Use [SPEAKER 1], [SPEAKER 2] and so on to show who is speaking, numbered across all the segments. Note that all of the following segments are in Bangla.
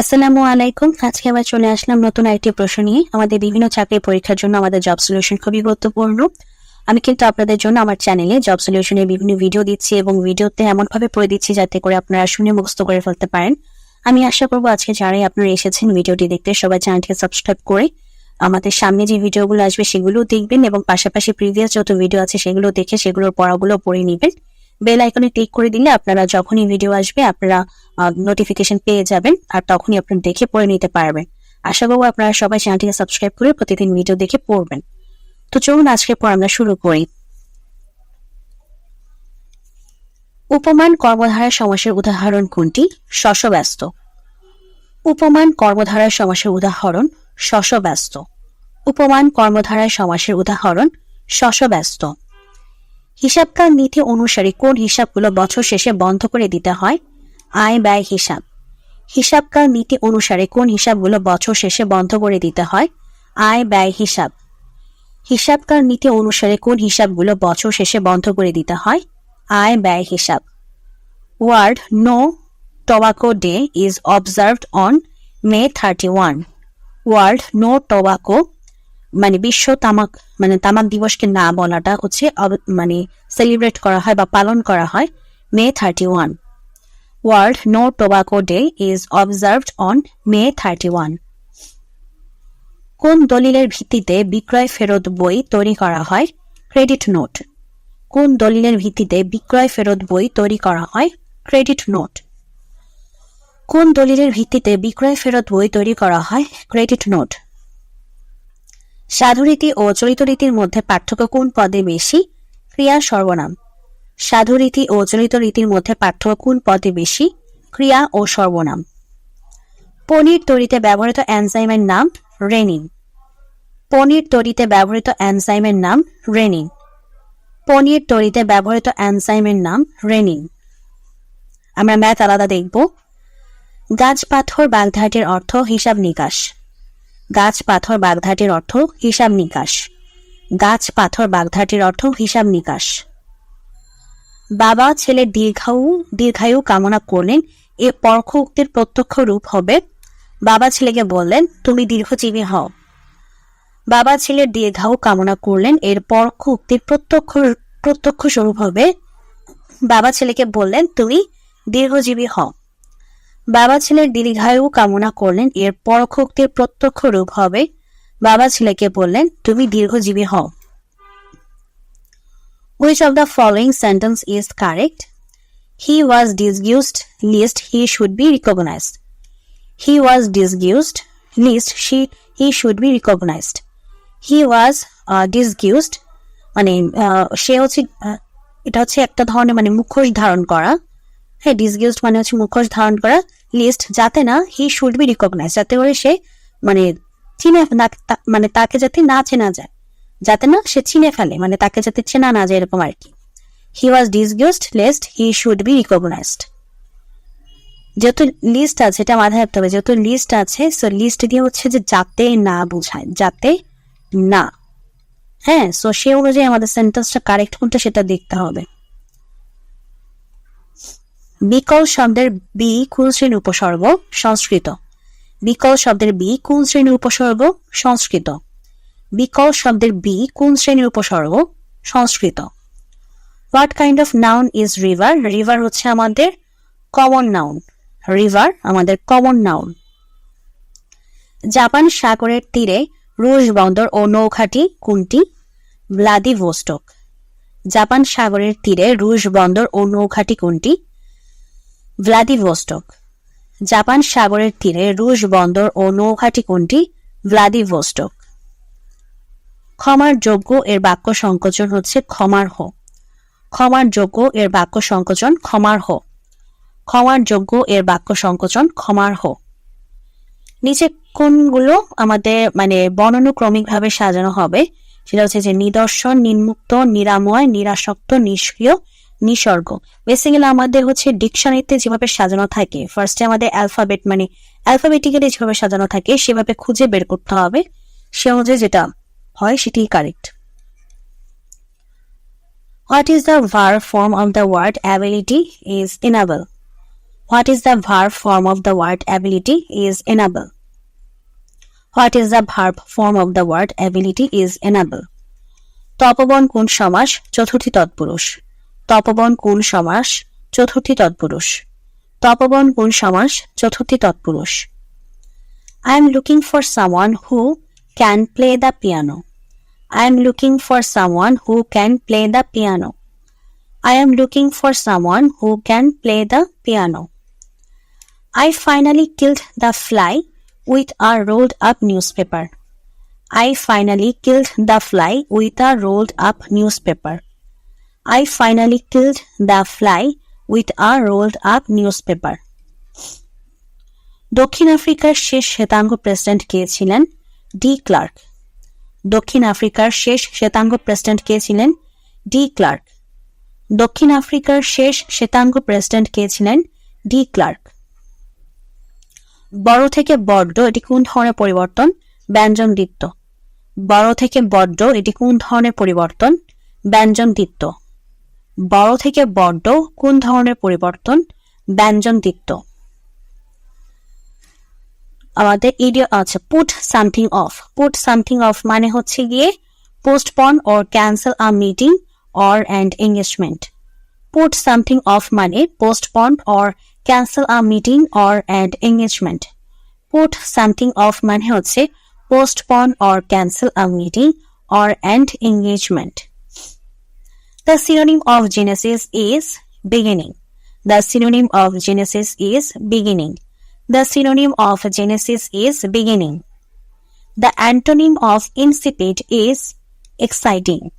[SPEAKER 1] আসসালামু আলাইকুম। আজকে আবার চলে আসলাম নতুন আরেকটি প্রশ্ন নিয়ে। আমাদের বিভিন্ন চাকরি পরীক্ষার জন্য আমাদের জব সলিউশন খুবই গুরুত্বপূর্ণ। আমি কিন্তু আপনাদের জন্য আমার চ্যানেলে জব সলিউশনের বিভিন্ন ভিডিও দিচ্ছি এবং ভিডিওতে এমনভাবে পড়ে দিচ্ছি যাতে করে আপনারা শুনে মুখস্থ করে ফেলতে পারেন। আমি আশা করব আজকে যারাই আপনারা এসেছেন ভিডিওটি দেখতে সবাই চ্যানেলটিকে সাবস্ক্রাইব করে আমাদের সামনে যে ভিডিওগুলো আসবে সেগুলো দেখবেন এবং পাশাপাশি প্রিভিয়াস যত ভিডিও আছে সেগুলো দেখে সেগুলোর পড়াগুলো পড়ে নেবেন। বেল আইকনে ক্লিক করে দিলে আপনারা যখনই ভিডিও আসবে, আপনারা নোটিফিকেশন পেয়ে যাবেন আর তখনই আপনারা দেখে পড়ে নিতে পারবেন। আশা করব আপনারা সবাই চ্যানেলটিকে সাবস্ক্রাইব করে প্রতিদিন ভিডিও দেখে পড়বেন। তো চলুন আজকে পর আমরা শুরু করি। উপমান কর্মধারার সমাসের উদাহরণ কোনটি? শশব্যস্ত। উপমান কর্মধারার সমাসের উদাহরণ, শশব্যস্ত। উপমান কর্মধারার সমাসের উদাহরণ, শশব্যস্ত। হিসাবকার নীতি অনুসারে কোন হিসাবগুলো বছর শেষে বন্ধ করে দিতে হয়? আয়, ব্যয়, হিসাব। হিসাবকার নীতি অনুসারে কোন হিসাবগুলো বছর শেষে বন্ধ করে দিতে হয়? আয়, ব্যয়, হিসাব। হিসাবকার নীতি অনুসারে কোন হিসাবগুলো বছর শেষে বন্ধ করে দিতে হয়? আয়, ব্যয়, হিসাব। World no tobacco day is observed on May thirty one. World no tobacco মানে বিশ্ব তামাক মানে তামাক দিবসকে না বলাটা হচ্ছে মানে সেলিব্রেট করা হয় বা পালন করা হয় May thirty one world no tobacco day is observed on May thirty one কোন দলিলের ভিত্তিতে বিক্রয় ফেরত বই তৈরি করা হয়? ক্রেডিট নোট কোন দলিলের ভিত্তিতে বিক্রয় ফেরত বই তৈরি করা হয়? ক্রেডিট নোট কোন দলিলের ভিত্তিতে বিক্রয় ফেরত বই তৈরি করা হয়? ক্রেডিট নোট সাধুরীতি ও চরিতরীতির মধ্যে পার্থক্য কোন পদে বেশি? ক্রিয়া সর্বনাম। সাধুরীতি ও চলিত রীতির মধ্যে পার্থক্য কোন পদে বেশি? ক্রিয়া ও সর্বনাম। পনির তৈরিতে ব্যবহৃত এনজাইমের নাম রেনিন। পনির তৈরিতে ব্যবহৃত এনজাইমের নাম রেনিন। পনির তৈরিতে ব্যবহৃত এনজাইমের নাম রেনিন। আমরা ম্যাথ আলাদা দেখব। গাছ পাথর বাগধাটের অর্থ হিসাব নিকাশ। গাছ পাথর বাগধাটির অর্থ হিসাব নিকাশ। গাছ পাথর বাগধাটির অর্থ হিসাব নিকাশ। বাবা ছেলের দীর্ঘায়ু দীর্ঘায়ু কামনা করলেন, এ পরোক্ষ উক্তির প্রত্যক্ষ রূপ হবে। বাবা ছেলেকে বললেন, তুমি দীর্ঘজীবী হও। বাবা ছেলের দীর্ঘায়ু কামনা করলেন, এর পরোক্ষ উক্তির প্রত্যক্ষ প্রত্যক্ষ স্বরূপ হবে। বাবা ছেলেকে বললেন, তুমি দীর্ঘজীবী হও। বাবা ছেলের দীর্ঘায়ু কামনা করলেন, এর পরক্ষক্তির প্রত্যক্ষ রূপ হবে। বাবা ছেলেকে বললেন, তুমি দীর্ঘজীবী হও। Which of the following sentence is correct he was disguised lest he should be recognise he was disguised lest she he should be recognised he was disguised মানে uh, সে হচ্ছে uh, এটা হচ্ছে একটা ধরনের মানে মুখোশ ধারণ করা। হ্যাঁ ডিসগিউসড মানে হচ্ছে মুখোশ ধারণ করা। লিস্ট যাতে না হি শুড বি রিকগনাইজ যাতে করে সে মানে চিনে মানে তাকে যাতে না চেনা যায়। যাতে না সে চিনে ফেলে মানে তাকে যাতে চেনা না যায় এরকম আর কি he was disguised lest he should be recognised যেহেতু লিস্ট আছে, এটা মাথায় রাখতে হবে যেহেতু লিস্ট আছে সো লিস্ট দিয়ে হচ্ছে যে যাতে না বোঝায়, যাতে না। হ্যাঁ সো সে অনুযায়ী আমাদের সেন্টেন্সটা কারেক্ট কোনটা সেটা দেখতে হবে। বিকল শব্দের বি কোন শ্রেণির উপসর্গ? সংস্কৃত। বিকল শব্দের বি কোন শ্রেণির উপসর্গ? সংস্কৃত। বিকল শব্দের বি কোন শ্রেণির উপসর্গ? সংস্কৃত। What kind of noun is river river হচ্ছে আমাদের কমন নাউন রিভার আমাদের কমন নাউন জাপান সাগরের তীরে রুশ বন্দর ও নৌঘাটি কোনটি? ভ্লাদিভোস্টক জাপান সাগরের তীরে রুশ বন্দর ও নৌঘাটি কোনটি? ভ্লাদিভোস্টক জাপান সাগরের তীরে রুশ বন্দর ও নৌঘাটি কোনটি ভ্লাদিভোস্টক ক্ষমার যোগ্য এর বাক্য সংকোচন হচ্ছে ক্ষমার হো ক্ষমার যোগ্য এর বাক্য সংকোচন ক্ষমার হো ক্ষমার যোগ্য এর বাক্য সংকোচন ক্ষমার হো নিচে কোনগুলো আমাদের মানে বর্ণানুক্রমিকভাবে সাজানো হবে। সেটা হচ্ছে যে নিদর্শন নিম্মুক্ত নিরাময়, নিরাসক্ত, নিষ্ক্রিয় নিসর্গ। বেসিক্যালি আমাদের হচ্ছে ডিকশনারিতে যেভাবে সাজানো থাকে ফার্স্টে আমাদের অ্যালফাবেট মানে অ্যালফাবেটিক্যালি যেভাবে সাজানো থাকে, সেভাবে খুঁজে বের করতে হবে। সে অনুযায়ী যেটা হয় সেটি correct what is the verb form of the word ability is enable What is the verb form of the word ability is enable. What is the verb form of the word ability is enable. তপবন কোন সমাস? চতুর্থী তৎপুরুষ। তপবন কোন সমাস চতুর্থী তৎপুরুষ তপবন কোন সমাস চতুর্থী তৎপুরুষ I am looking for someone who can play the piano. I am looking for someone who can play the piano. I am looking for someone who can play the piano. I finally killed the fly with a rolled up newspaper. I finally killed the fly with a rolled up newspaper. I finally killed the fly with a rolled up newspaper. দক্ষিণ আফ্রিকার শেষ শ্বেতাঙ্গ প্রেসিডেন্ট কে ছিলেন ডি ক্লার্ক দক্ষিণ আফ্রিকার শেষ শ্বেতাঙ্গ প্রেসিডেন্ট কে ছিলেন ডি ক্লার্ক দক্ষিণ আফ্রিকার শেষ শ্বেতাঙ্গ প্রেসিডেন্ট কে ছিলেন ডি ক্লার্ক বড় থেকে বড্ড, এটি কোন ধরনের পরিবর্তন? ব্যঞ্জন দ্বিত্ব। বড় থেকে বড্ড, এটি কোন ধরনের পরিবর্তন? ব্যঞ্জন দ্বিত্ব। বড় থেকে বড্ড কোন ধরনের পরিবর্তন? ব্যঞ্জন দ্বিত্ব আমাদের ইডিও আছে put something off put something off মানে হচ্ছে গিয়ে postpone or cancel a meeting or and engagement put something off মানে postpone or cancel a meeting or and engagement put something off মানে হচ্ছে postpone or cancel a meeting or and engagement The synonym of Genesis is beginning. The synonym of Genesis is beginning. The synonym of Genesis is beginning. The antonym of insipid is exciting.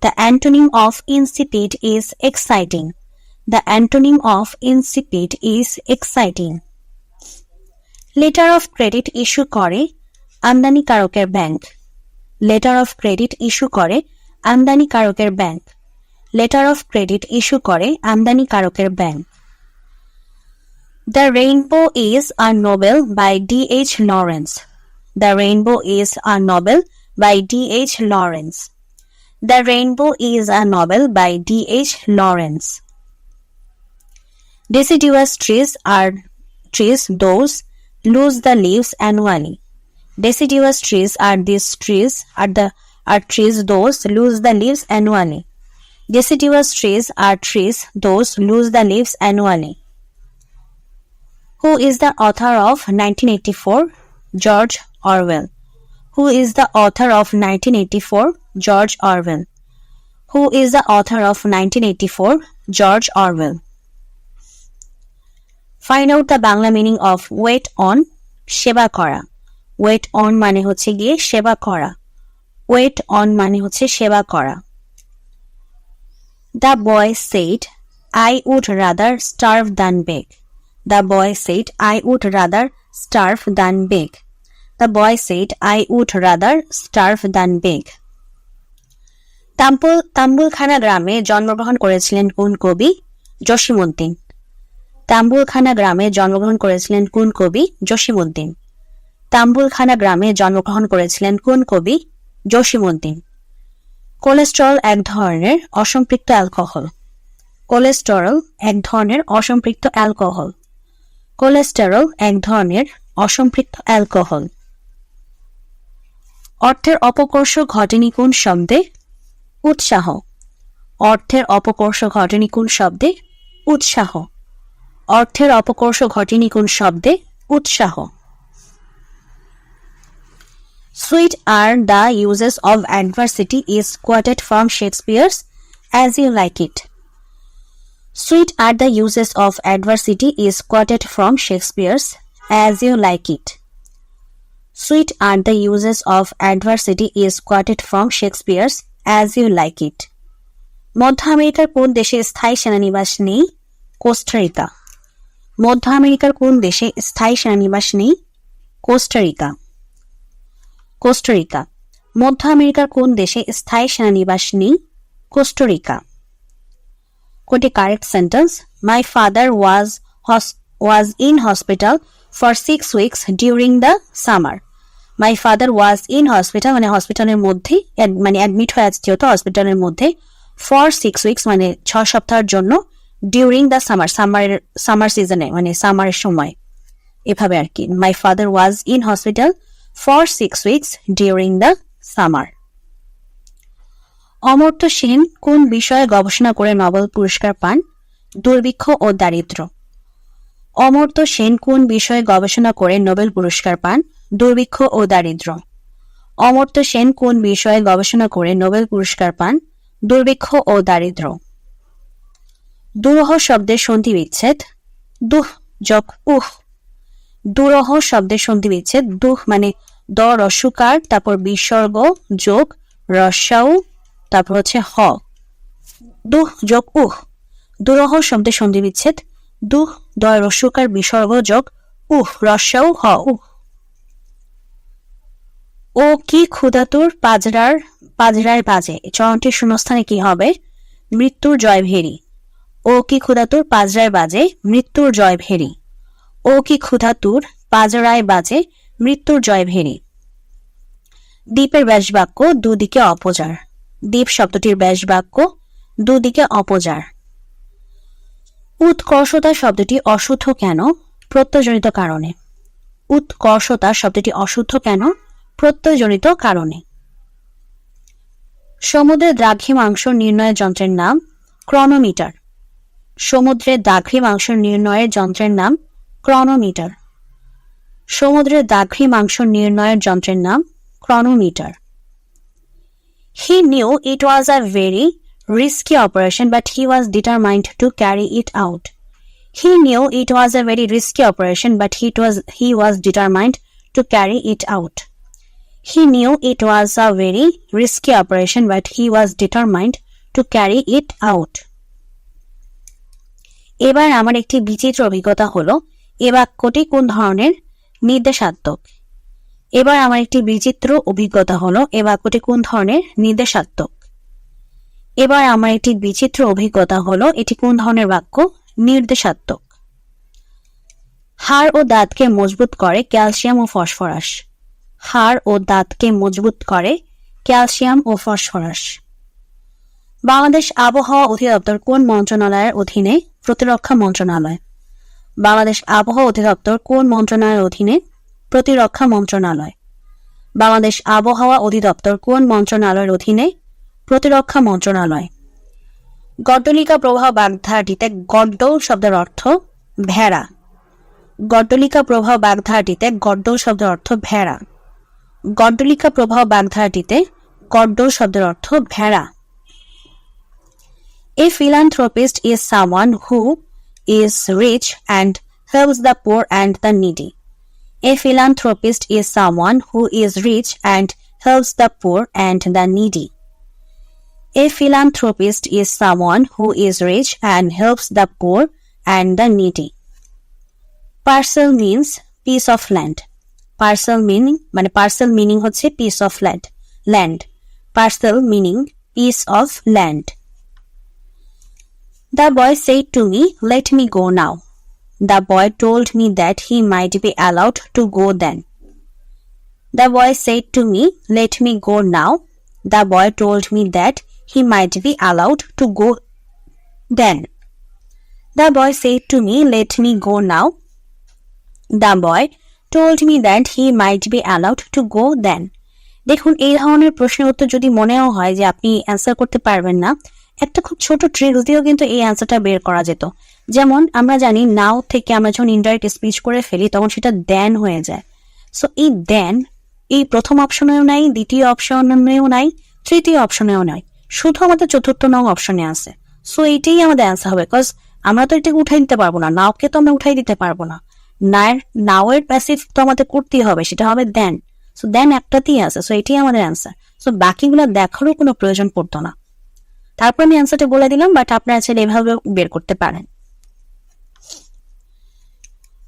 [SPEAKER 1] The antonym of insipid is exciting. The antonym of insipid is exciting. Letter of credit issue করে আমদানিকারকের bank letter of credit issue করে আমদানিকারকের bank letter of credit issue করে আমদানিকারকের bank the rainbow is a novel by D H Lawrence the rainbow is a novel by D H Lawrence the rainbow is a novel by D H Lawrence Deciduous trees are trees those lose the leaves annually. Deciduous trees are these trees are the are trees those lose the leaves annually. Deciduous trees are trees those lose the leaves annually. Who is the author of 1984? George Orwell. Who is the author of 1984? George Orwell. Who is the author of 1984? George Orwell. Find out the Bangla meaning of wait on সেবা করা ওয়েট অন মানে হচ্ছে গিয়ে সেবা করা ওয়েট অন মানে হচ্ছে সেবা করা the boy said I would rather starve than beg the boy said I would rather starve than beg the boy said I would rather starve than beg তাম্বুল তাম্বুলখানা গ্রামে জন্মগ্রহণ করেছিলেন কোন কবি? জসিমুদ্দিন তাম্বুলখানা গ্রামে জন্মগ্রহণ করেছিলেন কোন কবি? জসিমুদ্দিন তাম্বুলখানা গ্রামে জন্মগ্রহণ করেছিলেন কোন কবি? জসিমুদ্দিন কোলেস্টেরল এক ধরনের অসম্পৃক্ত অ্যালকোহল। কোলেস্টেরল এক ধরনের অসম্পৃক্ত অ্যালকোহল। কোলেস্টেরল এক ধরনের অসম্পৃক্ত অ্যালকোহল। অর্থের অপকর্ষ ঘটেনি কোন শব্দে? উৎসাহ। অর্থের অপকর্ষ ঘটেনি কোন শব্দে? উৎসাহ। অর্থের অপকর্ষ ঘটেনি কোন শব্দে? উৎসাহ। Sweet are the uses of adversity is quoted from Shakespeare's As You Like It. Sweet are the uses of adversity is quoted from Shakespeare's As You Like It. Sweet are the uses of adversity is quoted from Shakespeare's As You Like It. মধ্য আমেরিকার কোন দেশে স্থায়ী সেনানিবাস নেই কোস্টারিকা মধ্য আমেরিকার কোন দেশে স্থায়ী সেনানিবাস নেই কোস্টারিকা কোস্টারিকা। মধ্য আমেরিকার কোন দেশে স্থায়ী সেনানিবাস নেই? Costa Rica. কোটি correct sentence my father was was in hospital for six weeks during the summer my father was in hospital মানে হসপিটালের মধ্যে মানে অ্যাডমিট হয়ে আছে যেহেতু হসপিটালের মধ্যে ফর সিক্স উইকস মানে ছ সপ্তাহের জন্য during the summer summer summer সিজনে মানে সামারের সময়। এভাবে আর কি। My father was in hospital for six weeks during the summer Amartya Sen কোন বিষয়ে গবেষণা করে নোবেল পুরস্কার পান? দুর্ভিক্ষ ও দারিদ্র্য। অমর্ত্য সেন কোন বিষয়ে গবেষণা করে নোবেল পুরস্কার পান? দুর্ভিক্ষ ও দারিদ্র্য। অমর্ত্য সেন কোন বিষয়ে গবেষণা করে নোবেল পুরস্কার পান? দুর্ভিক্ষ ও দারিদ্র্য। দুরহ শব্দের সন্ধি বিচ্ছেদ দুহ যোগ উহ দুরহ শব্দের সন্ধি বিচ্ছেদ দুহ মানে দ রস্যকার তারপর বিসর্গ, যোগ, রসাউ, তারপর হচ্ছে হ। দুহ, যোগ, উহ। দুরহ শব্দের সন্ধি বিচ্ছেদ দুহ দয় রস্যকার বিসর্গ, যোগ, উহ রস্যাউ হ ও কি ক্ষুধাতুর পাজরার, পাজরায় বাজে। চরণটির শূন্যস্থানে কি হবে? মৃত্যুর জয় ভেরি। ও কি ক্ষুধাতুর পাজরায় বাজে। মৃত্যুর জয় ভেরি। ও কি ক্ষুধাতুর পাজরায় বাজে মৃত্যুর জয় ভেরি। দ্বীপের ব্যাস বাক্য দুদিকে অপজার দ্বীপ শব্দটির ব্যাস বাক্য দুদিকে অপজার উৎকর্ষতা শব্দটি অশুদ্ধ কেন? প্রত্যয়জনিত কারণে। উৎকর্ষতা শব্দটি অশুদ্ধ কেন? প্রত্যয়জনিত কারণে। সমুদ্রের দ্রাঘিমাংশ নির্ণয়ের যন্ত্রের নাম ক্রনোমিটার। সমুদ্রের দ্রাঘিমাংশ নির্ণয়ের যন্ত্রের নাম ক্রনোমিটার সমুদ্রের দ্রাঘিমাংশ নির্ণয়ের যন্ত্রের নাম chronometer he knew it was a very risky operation but he was determined to carry it out he knew it was a very risky operation but he was he was determined to carry it out he knew it was a very risky operation but he was determined to carry it out এবার আমার একটি বিচিত্র অভিজ্ঞতা হলো এ বাক্যটি কোন ধরনের? নির্দেশাত্মক। এবার আমার একটি বিচিত্র অভিজ্ঞতা হলো, এ বাক্যটি কোন ধরনের? নির্দেশাত্মক। এবার আমার একটি বিচিত্র অভিজ্ঞতা হলো, এটি কোন ধরনের বাক্য? নির্দেশাত্মক। হাড় ও দাঁতকে মজবুত করে ক্যালসিয়াম ও ফসফরাস। হাড় ও দাঁতকে মজবুত করে ক্যালসিয়াম ও ফসফরাস। বাংলাদেশ আবহাওয়া অধিদপ্তর কোন মন্ত্রণালয়ের অধীনে প্রতিরক্ষা মন্ত্রণালয়? বাংলাদেশ আবহাওয়া অধিদপ্তর কোন মন্ত্রণালয়ের অধীনে? প্রতিরক্ষা মন্ত্রণালয়। বাংলাদেশ আবহাওয়া অধিদপ্তর কোন মন্ত্রণালয়ের অধীনে? প্রতিরক্ষা মন্ত্রণালয়। গড্ডলিকা প্রবাহ বাগধারাটিতে গড্ডল শব্দের অর্থ ভেড়া। গড্ডলিকা প্রবাহ বাগধারাটিতে গড্ডল শব্দের অর্থ ভেড়া। গড্ডলিকা প্রবাহ বাগধারাটিতে গড্ডল শব্দের অর্থ ভেড়া। A philanthropist is someone who is rich and helps the poor and the needy. A philanthropist is someone who is rich and helps the poor and the needy. A philanthropist is someone who is rich and helps the poor and the needy. Parcel means piece of land. Parcel meaning মানে parcel meaning হচ্ছে piece of land. Land. Parcel meaning piece of land. The boy said to me, Let me go now. The boy told me that he might be allowed to go then. The boy said to me, Let me go now. The boy told me that he might be allowed to go then. The boy said to me, Let me go now. The boy told me that he might be allowed to go then. দেখুন এই ধরনের প্রশ্নের উত্তর যদি মনেও হয় যে আপনি অ্যান্সার করতে পারবেন না একটা খুব ছোট ট্রিক্স দিয়েও কিন্তু এই অ্যান্সারটা বের করা যেত। যেমন, আমরা জানি নাও থেকে আমরা যখন ইনডাইরেক্ট স্পিচ করে ফেলি, তখন সেটা দেন হয়ে যায়। সো এই দেন এই প্রথম অপশনেও নাই, দ্বিতীয় অপশনেও নাই, তৃতীয় অপশনেও নাই। শুধু আমাদের চতুর্থ নং অপশনে আছে। সো এইটাই আমাদের অ্যান্সার হবে। বিকজ আমরা তো এটাকে উঠাই দিতে পারব না। নাওকে তো আমরা উঠাই দিতে পারব না। নায়ের নাওয়ের প্যাসিভ তো আমাদের করতেই হবে। সেটা হবে দেন সো দেন একটাতেই আছে। সো এটাই আমাদের অ্যান্সার সো বাকিগুলো দেখারও কোনো প্রয়োজন পড়তো না। তারপর আমি অ্যান্সারটা বলে দিলাম বাট আপনারা চাইলে এভাবে বের করতে পারেন।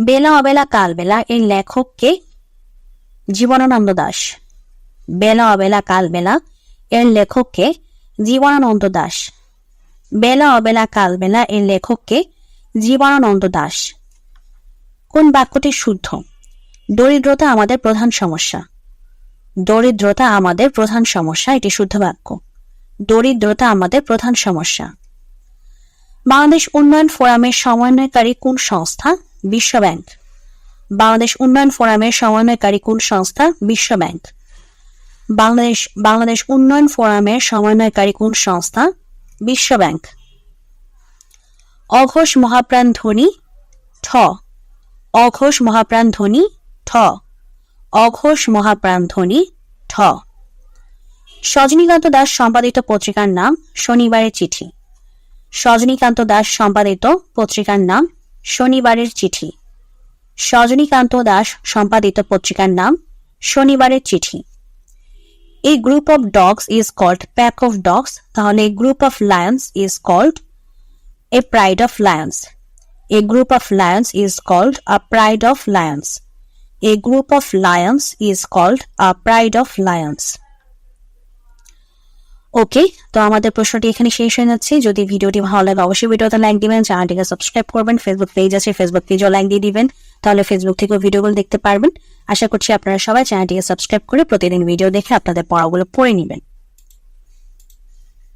[SPEAKER 1] বেলা অবেলা কাল, বেলা এর লেখক কে জীবনানন্দ দাস। বেলা অবেলা কাল, বেলা এর লেখক কে জীবনানন্দ দাস। বেলা অবেলা কাল, বেলা এর লেখক কে জীবনানন্দ দাস। কোন বাক্যটি শুদ্ধ? দরিদ্রতা আমাদের প্রধান সমস্যা। দরিদ্রতা আমাদের প্রধান সমস্যা, এটি শুদ্ধ বাক্য। দরিদ্রতা আমাদের প্রধান সমস্যা। বাংলাদেশ উন্নয়ন ফোরামের সমন্বয়কারী কোন সংস্থা? বিশ্ব ব্যাংক। বাংলাদেশ উন্নয়ন ফোরামের সমন্বয়কারী কোন সংস্থা? বিশ্ব ব্যাংক। বাংলাদেশ বাংলাদেশ উন্নয়ন ফোরামের সমন্বয়কারী কোন সংস্থা? বিশ্ব ব্যাংক। অঘোষ মহাপ্রাণ ধ্বনি ঠ। অঘোষ মহাপ্রাণ ধ্বনি ঠ। অঘোষ মহাপ্রাণ ধ্বনি ঠ। সজনীকান্ত দাস সম্পাদিত পত্রিকার নাম শনিবারের চিঠি। সজনীকান্ত দাস সম্পাদিত পত্রিকার নাম শনিবারের চিঠি। সজনীকান্ত দাস সম্পাদিত পত্রিকার নাম শনিবারের চিঠি। এই group of dogs is called pack of dogs তাহলে group of lions is called a pride of lions a group of lions is called a pride of lions a group of lions is called a pride of lions okay তো আমাদের প্রশ্নটি এখানে শেষ হয়ে যাচ্ছে। যদি ভিডিওটি ভালো লাগে, অবশ্যই ভিডিওতে লাইক দিবেন চ্যানেলটিকে সাবস্ক্রাইব করবেন ফেসবুক পেজ আছে ফেসবুক পেজও লাইক দিয়ে দিবেন, তাহলে ফেসবুক থেকেও ভিডিওগুলো দেখতে পারবেন। আশা করছি আপনারা সবাই চ্যানেলটিকে সাবস্ক্রাইব করে প্রতিদিন ভিডিও দেখে আপনাদের পড়াগুলো পড়ে নেবেন।